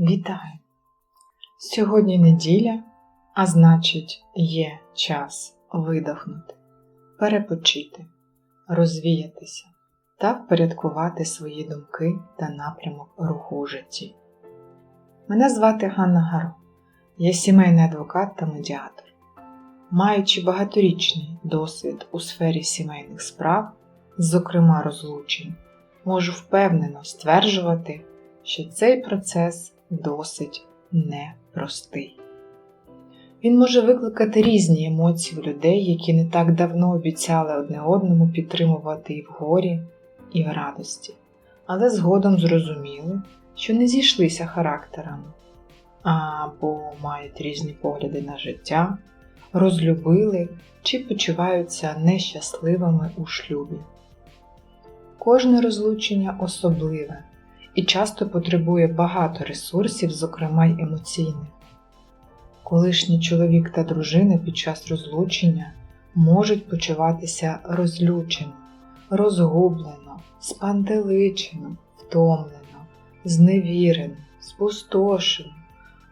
Вітаю! Сьогодні неділя, а значить, є час видохнути, перепочити, розвіятися та впорядкувати свої думки та напрямок руху у житті. Мене звати Ганна Гаро, я сімейний адвокат та медіатор. Маючи багаторічний досвід у сфері сімейних справ, зокрема розлучень, можу впевнено стверджувати, що цей процес досить непростий. Він може викликати різні емоції в людей, які не так давно обіцяли одне одному підтримувати і в горі, і в радості, але згодом зрозуміли, що не зійшлися характерами або мають різні погляди на життя, розлюбили чи почуваються нещасливими у шлюбі. Кожне розлучення особливе і часто потребує багато ресурсів, зокрема й емоційних. Колишній чоловік та дружина під час розлучення можуть почуватися розлючено, розгублено, спантеличено, втомлено, зневірено, спустошено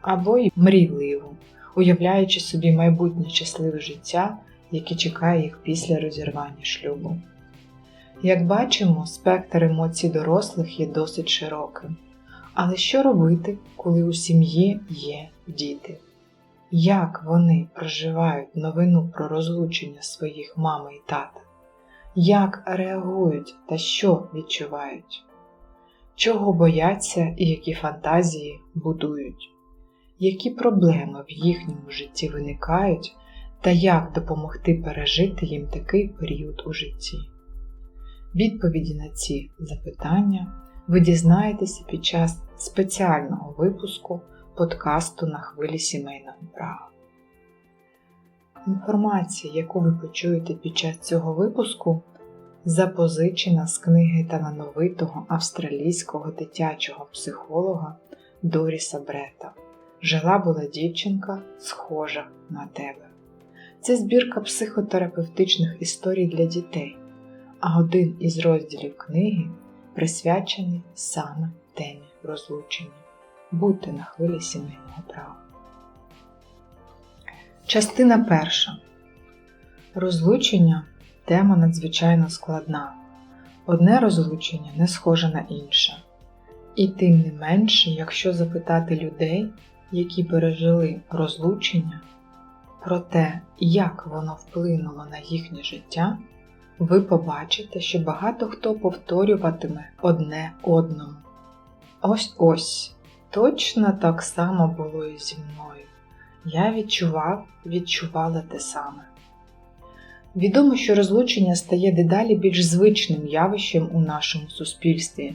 або й мрійливо, уявляючи собі майбутнє щасливе життя, яке чекає їх після розірвання шлюбу. Як бачимо, спектр емоцій дорослих є досить широким. Але що робити, коли у сім'ї є діти? Як вони проживають новину про розлучення своїх мами і тата? Як реагують та що відчувають? Чого бояться і які фантазії будують? Які проблеми в їхньому житті виникають та як допомогти пережити їм такий період у житті? Відповіді на ці запитання ви дізнаєтеся під час спеціального випуску подкасту на хвилі сімейного права. Інформація, яку ви почуєте під час цього випуску, запозичена з книги талановитого австралійського дитячого психолога Доріса Брета. Жила була дівчинка, схожа на тебе. Це збірка психотерапевтичних історій для дітей а один із розділів книги присвячений саме темі розлучення. Будьте на хвилі сімейного права. Частина перша. Розлучення тема надзвичайно складна. Одне розлучення не схоже на інше. І тим не менше, якщо запитати людей, які пережили розлучення, про те, як воно вплинуло на їхнє життя, ви побачите, що багато хто повторюватиме одне одному. Ось ось, точно так само було і зі мною. Я відчував, відчувала те саме. Відомо, що розлучення стає дедалі більш звичним явищем у нашому суспільстві,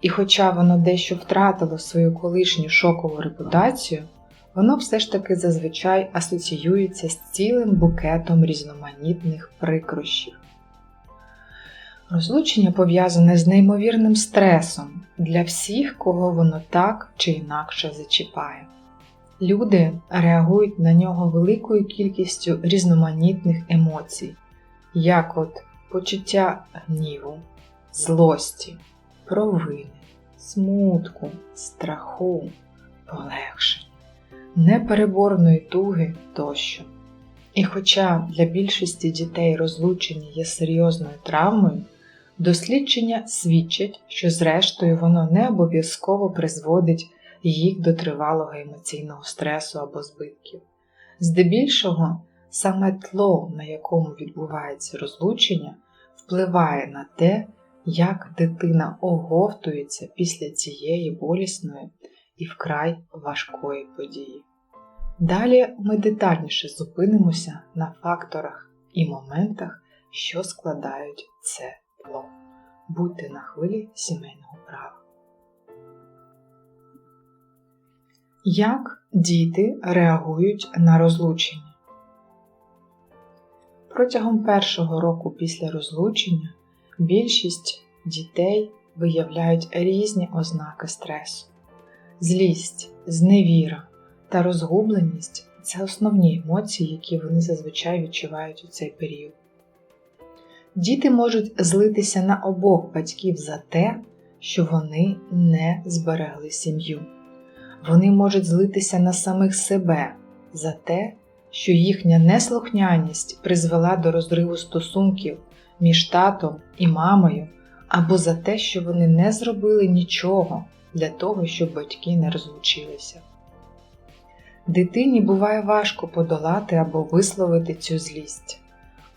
і хоча воно дещо втратило свою колишню шокову репутацію, воно все ж таки зазвичай асоціюється з цілим букетом різноманітних прикрощів. Розлучення пов'язане з неймовірним стресом для всіх, кого воно так чи інакше зачіпає. Люди реагують на нього великою кількістю різноманітних емоцій, як от почуття гніву, злості, провини, смутку, страху, полегшення, непереборної туги тощо. І хоча для більшості дітей розлучення є серйозною травмою, Дослідження свідчать, що зрештою воно не обов'язково призводить їх до тривалого емоційного стресу або збитків. Здебільшого, саме тло, на якому відбувається розлучення, впливає на те, як дитина оговтується після цієї болісної і вкрай важкої події. Далі ми детальніше зупинимося на факторах і моментах, що складають це тепло. Будьте на хвилі сімейного права. Як діти реагують на розлучення? Протягом першого року після розлучення більшість дітей виявляють різні ознаки стресу. Злість, зневіра та розгубленість це основні емоції, які вони зазвичай відчувають у цей період. Діти можуть злитися на обох батьків за те, що вони не зберегли сім'ю, Вони можуть злитися на самих себе за те, що їхня неслухняність призвела до розриву стосунків між татом і мамою, або за те, що вони не зробили нічого для того, щоб батьки не розлучилися. Дитині буває важко подолати або висловити цю злість.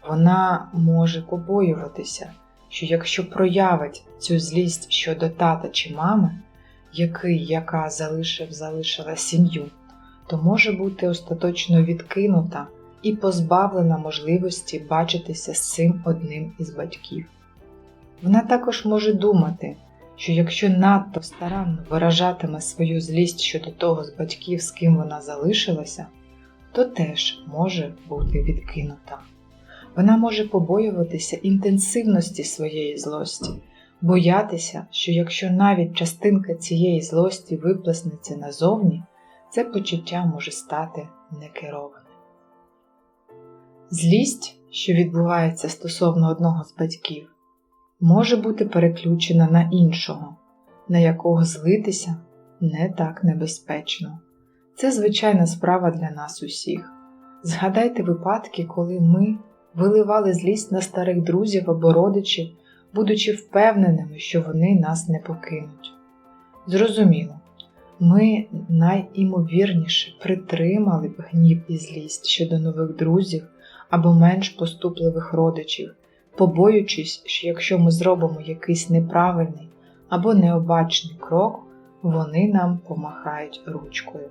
Вона може побоюватися, що якщо проявить цю злість щодо тата чи мами, який яка залишив залишила сім'ю, то може бути остаточно відкинута і позбавлена можливості бачитися з цим одним із батьків. Вона також може думати, що якщо надто старанно виражатиме свою злість щодо того з батьків, з ким вона залишилася, то теж може бути відкинута. Вона може побоюватися інтенсивності своєї злості, боятися, що якщо навіть частинка цієї злості виплеснеться назовні, це почуття може стати некерованим. Злість, що відбувається стосовно одного з батьків, може бути переключена на іншого, на якого злитися не так небезпечно. Це звичайна справа для нас усіх. Згадайте випадки, коли ми виливали злість на старих друзів або родичів, будучи впевненими, що вони нас не покинуть. Зрозуміло, ми найімовірніше притримали б гнів і злість щодо нових друзів або менш поступливих родичів, побоюючись, що якщо ми зробимо якийсь неправильний або необачний крок, вони нам помахають ручкою.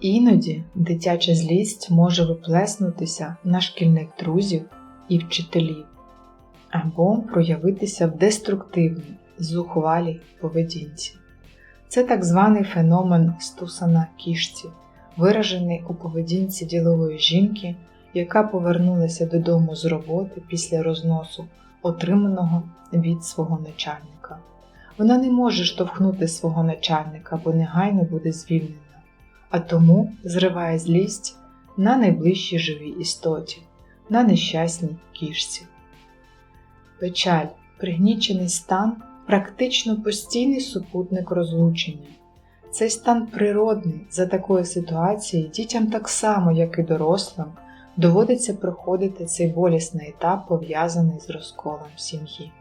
Іноді дитяча злість може виплеснутися на шкільних друзів і вчителів, або проявитися в деструктивній, зухвалій поведінці. Це так званий феномен стуса на кішці, виражений у поведінці ділової жінки, яка повернулася додому з роботи після розносу, отриманого від свого начальника. Вона не може штовхнути свого начальника, бо негайно буде звільнена а тому зриває злість на найближчій живій істоті, на нещасній кішці. Печаль, пригнічений стан практично постійний супутник розлучення. Цей стан природний за такої ситуації дітям так само, як і дорослим, доводиться проходити цей болісний етап, пов'язаний з розколом сім'ї.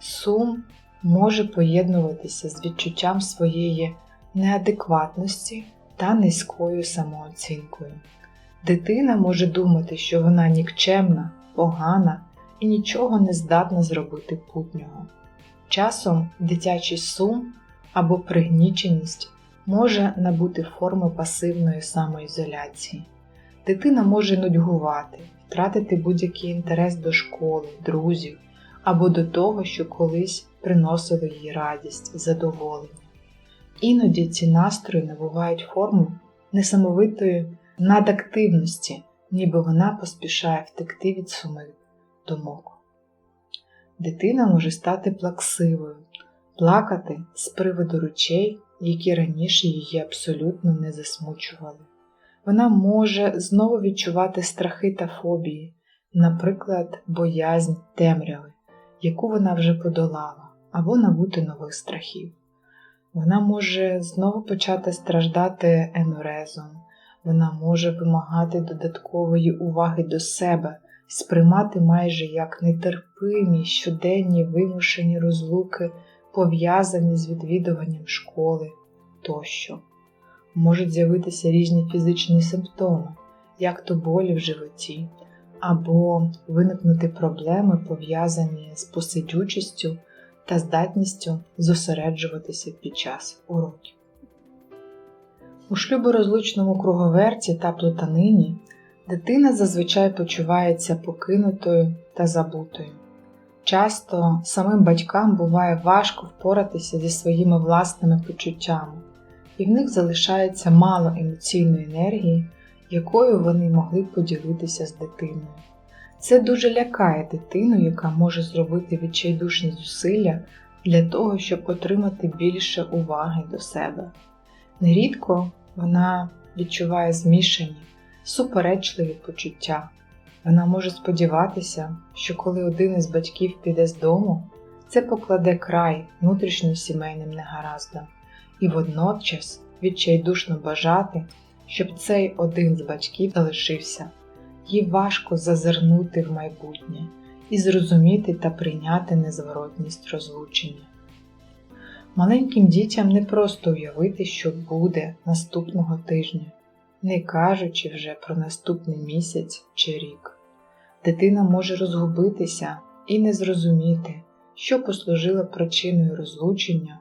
Сум може поєднуватися з відчуттям своєї неадекватності та низькою самооцінкою. Дитина може думати, що вона нікчемна, погана і нічого не здатна зробити путнього. Часом дитячий сум або пригніченість може набути форми пасивної самоізоляції. Дитина може нудьгувати, втратити будь-який інтерес до школи, друзів або до того, що колись приносило їй радість, задоволення. Іноді ці настрої набувають форму несамовитої надактивності, ніби вона поспішає втекти від сумих думок. Дитина може стати плаксивою, плакати з приводу речей, які раніше її абсолютно не засмучували. Вона може знову відчувати страхи та фобії, наприклад, боязнь темряви, яку вона вже подолала, або набути нових страхів. Вона може знову почати страждати енурезом, вона може вимагати додаткової уваги до себе, сприймати майже як нетерпимі щоденні вимушені розлуки, пов'язані з відвідуванням школи тощо. Можуть з'явитися різні фізичні симптоми, як то болі в животі, або виникнути проблеми, пов'язані з посидючістю та здатністю зосереджуватися під час уроків. У шлюборозлучному круговерті та плутанині дитина зазвичай почувається покинутою та забутою. Часто самим батькам буває важко впоратися зі своїми власними почуттями, і в них залишається мало емоційної енергії, якою вони могли поділитися з дитиною. Це дуже лякає дитину, яка може зробити відчайдушні зусилля для того, щоб отримати більше уваги до себе. Нерідко вона відчуває змішані, суперечливі почуття. Вона може сподіватися, що коли один із батьків піде з дому, це покладе край внутрішнім сімейним негараздам, і водночас відчайдушно бажати, щоб цей один з батьків залишився. Їй важко зазирнути в майбутнє і зрозуміти та прийняти незворотність розлучення. Маленьким дітям не просто уявити, що буде наступного тижня, не кажучи вже про наступний місяць чи рік. Дитина може розгубитися і не зрозуміти, що послужило причиною розлучення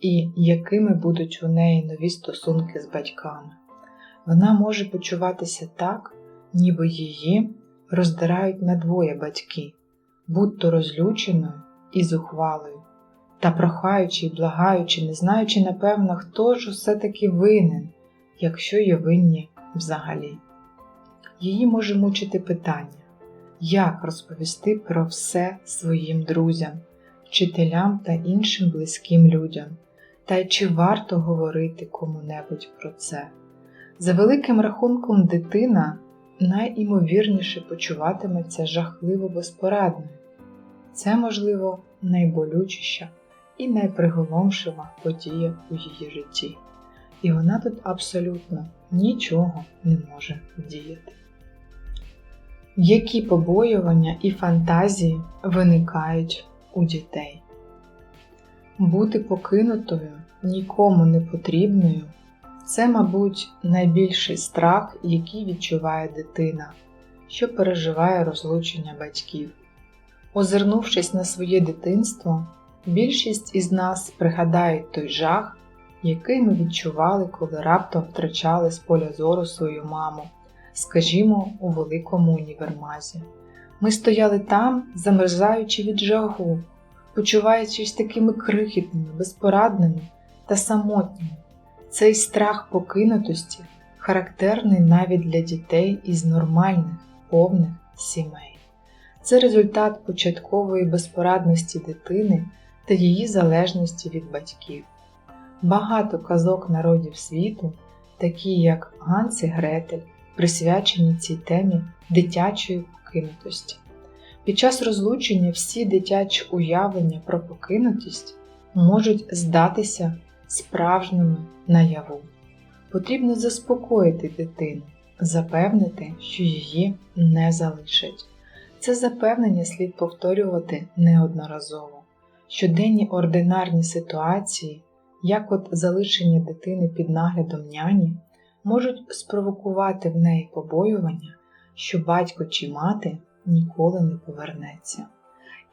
і якими будуть у неї нові стосунки з батьками. Вона може почуватися так, ніби її роздирають на двоє батьки, будь-то розлюченою і зухвалою, та прохаючи й благаючи, не знаючи, напевно, хто ж усе таки винен, якщо є винні взагалі. Її може мучити питання, як розповісти про все своїм друзям, вчителям та іншим близьким людям, та й чи варто говорити кому-небудь про це. За великим рахунком, дитина найімовірніше почуватиметься жахливо безпорадною. Це, можливо, найболючіша і найприголомшива подія у її житті. І вона тут абсолютно нічого не може вдіяти. Які побоювання і фантазії виникають у дітей? Бути покинутою, нікому не потрібною це, мабуть, найбільший страх, який відчуває дитина, що переживає розлучення батьків. Озирнувшись на своє дитинство, більшість із нас пригадають той жах, який ми відчували, коли раптом втрачали з поля зору свою маму, скажімо, у великому універмазі. Ми стояли там, замерзаючи від жагу, почуваючись такими крихітними, безпорадними та самотніми. Цей страх покинутості характерний навіть для дітей із нормальних, повних сімей. Це результат початкової безпорадності дитини та її залежності від батьків. Багато казок народів світу, такі як Ганс і Гретель, присвячені цій темі дитячої покинутості. Під час розлучення всі дитячі уявлення про покинутість можуть здатися справжніми наяву. Потрібно заспокоїти дитину, запевнити, що її не залишать. Це запевнення слід повторювати неодноразово. Щоденні ординарні ситуації, як от залишення дитини під наглядом няні, можуть спровокувати в неї побоювання, що батько чи мати ніколи не повернеться.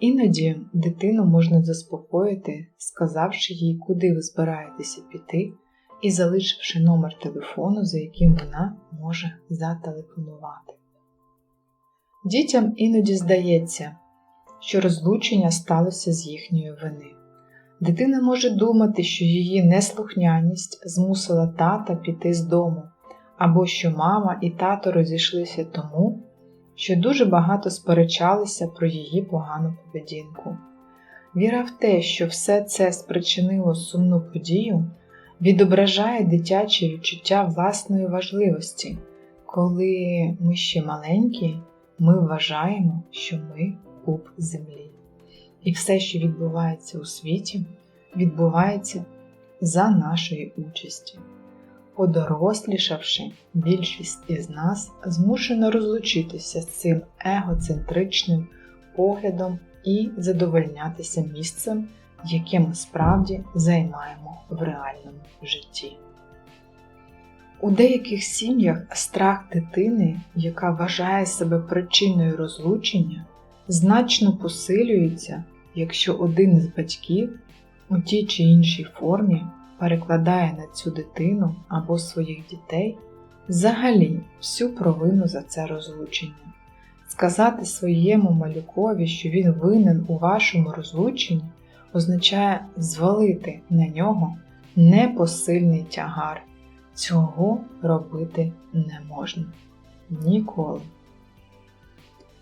Іноді дитину можна заспокоїти, сказавши їй, куди ви збираєтеся піти, і залишивши номер телефону, за яким вона може зателефонувати. Дітям іноді здається, що розлучення сталося з їхньої вини. Дитина може думати, що її неслухняність змусила тата піти з дому, або що мама і тато розійшлися тому, що дуже багато сперечалися про її погану поведінку. Віра в те, що все це спричинило сумну подію, відображає дитяче відчуття власної важливості, коли ми ще маленькі, ми вважаємо, що ми пуп землі. І все, що відбувається у світі, відбувається за нашої участі. Подорослішавши, більшість із нас змушена розлучитися з цим егоцентричним поглядом і задовольнятися місцем, яке ми справді займаємо в реальному житті. У деяких сім'ях страх дитини, яка вважає себе причиною розлучення, значно посилюється, якщо один із батьків у тій чи іншій формі перекладає на цю дитину або своїх дітей взагалі всю провину за це розлучення. Сказати своєму малюкові, що він винен у вашому розлученні, означає звалити на нього непосильний тягар. Цього робити не можна ніколи.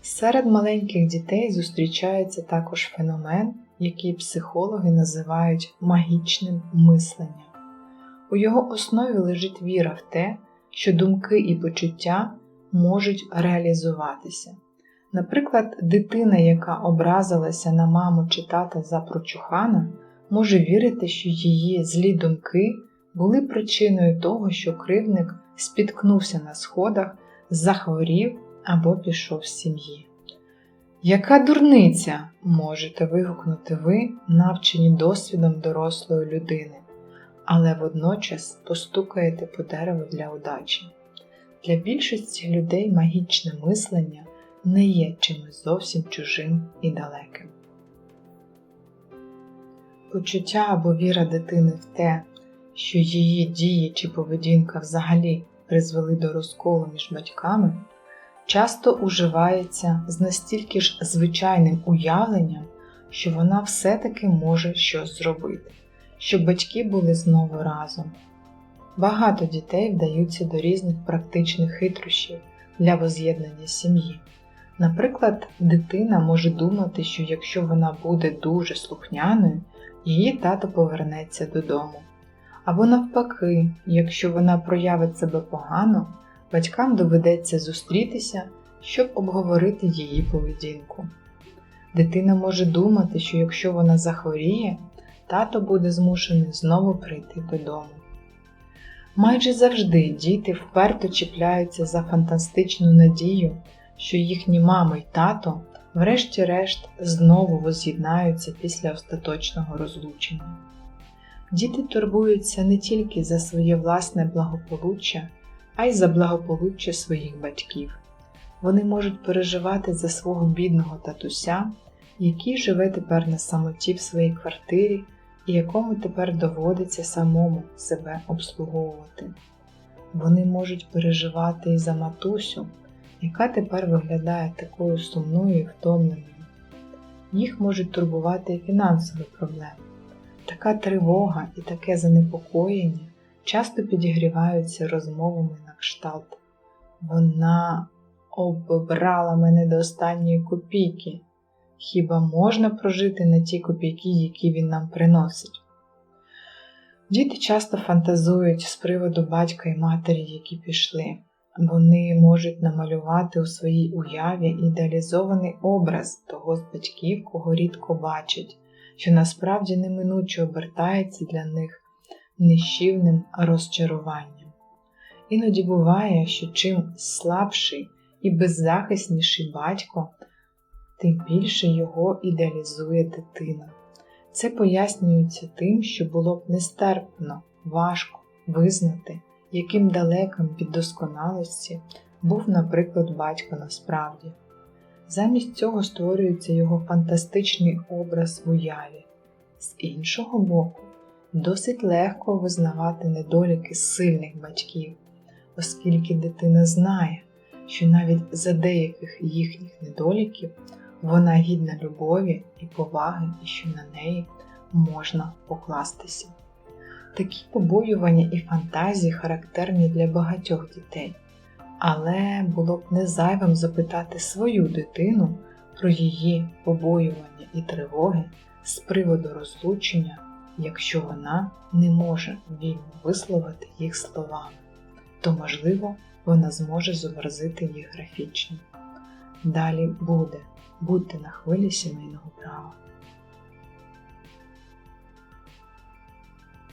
Серед маленьких дітей зустрічається також феномен, який психологи називають магічним мисленням. У його основі лежить віра в те, що думки і почуття можуть реалізуватися. Наприклад, дитина, яка образилася на маму чи тата за прочухана, може вірити, що її злі думки були причиною того, що кривник спіткнувся на сходах, захворів або пішов з сім'ї. Яка дурниця можете вигукнути ви, навчені досвідом дорослої людини, але водночас постукаєте по дереву для удачі. Для більшості людей магічне мислення не є чимось зовсім чужим і далеким. Почуття або віра дитини в те, що її дії чи поведінка взагалі призвели до розколу між батьками, часто уживається з настільки ж звичайним уявленням, що вона все-таки може щось зробити, щоб батьки були знову разом. Багато дітей вдаються до різних практичних хитрощів для воз'єднання сім'ї. Наприклад, дитина може думати, що якщо вона буде дуже слухняною, її тато повернеться додому. Або навпаки, якщо вона проявить себе погано, батькам доведеться зустрітися, щоб обговорити її поведінку. Дитина може думати, що якщо вона захворіє, тато буде змушений знову прийти додому. Майже завжди діти вперто чіпляються за фантастичну надію, що їхні мама й тато, врешті-решт, знову воз'єднаються після остаточного розлучення. Діти турбуються не тільки за своє власне благополуччя, а й за благополуччя своїх батьків. Вони можуть переживати за свого бідного татуся, який живе тепер на самоті в своїй квартирі і якому тепер доводиться самому себе обслуговувати. Вони можуть переживати і за матусю, яка тепер виглядає такою сумною і втомленою. Їх можуть турбувати фінансові проблеми. Така тривога і таке занепокоєння часто підігріваються розмовами на кшталт. Вона оббрала мене до останньої копійки. Хіба можна прожити на ті копійки, які він нам приносить? Діти часто фантазують з приводу батька і матері, які пішли. Вони можуть намалювати у своїй уяві ідеалізований образ того з батьків, кого рідко бачать, що насправді неминуче обертається для них нищівним розчаруванням. Іноді буває, що чим слабший і беззахисніший батько, тим більше його ідеалізує дитина. Це пояснюється тим, що було б нестерпно, важко визнати, яким далеким від досконалості був, наприклад, батько насправді. Замість цього створюється його фантастичний образ в уяві. З іншого боку, досить легко визнавати недоліки сильних батьків, оскільки дитина знає, що навіть за деяких їхніх недоліків вона гідна любові і поваги, і що на неї можна покластися. Такі побоювання і фантазії характерні для багатьох дітей, але було б не зайвим запитати свою дитину про її побоювання і тривоги з приводу розлучення, якщо вона не може вільно висловити їх словами, то, можливо, вона зможе зобразити їх графічно. Далі буде. Будьте на хвилі сімейного права.